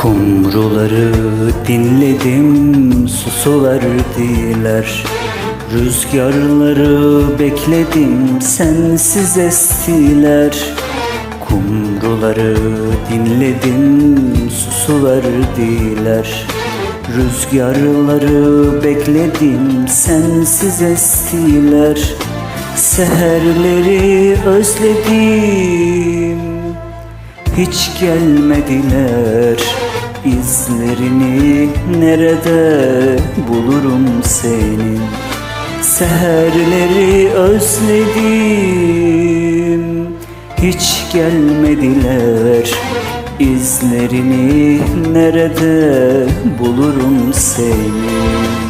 Kumruları dinledim susuverdiler Rüzgarları bekledim sensiz estiler. Kumruları dinledim susuverdiler Rüzgarları bekledim sensiz estiler. Seherleri özledim hiç gelmediler İzlerini. Nerede bulurum senin Seherleri özledim. Hiç gelmediler İzlerini. Nerede bulurum senin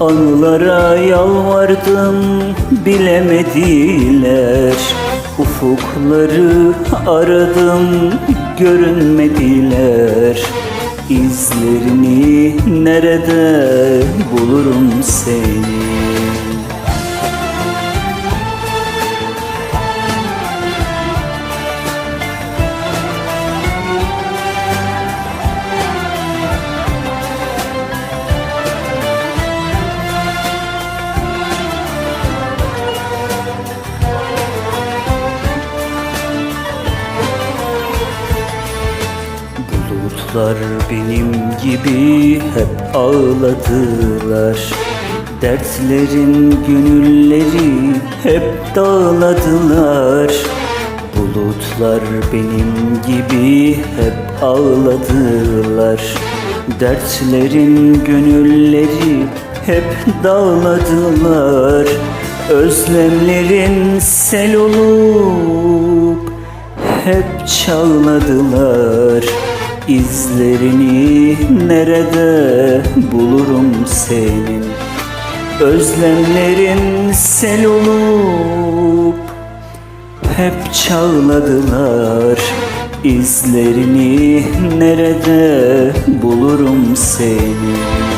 Anılara yalvardım bilemediler. Ufukları aradım görünmediler. İzlerini nerede bulurum seni Bulutlar benim gibi hep ağladılar. Dertlerin gönülleri hep dağladılar. Bulutlar benim gibi hep ağladılar. Dertlerin gönülleri hep dağladılar. Özlemlerin sel olup hep çağladılar İzlerini nerede bulurum senin? Özlemlerin sel olup hep çağladılar İzlerini nerede bulurum senin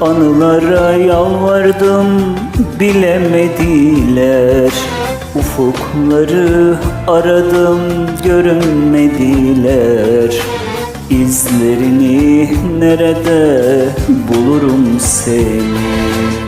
Anılara yalvardım bilemediler. Ufukları aradım görünmediler. İzlerini nerede bulurum seni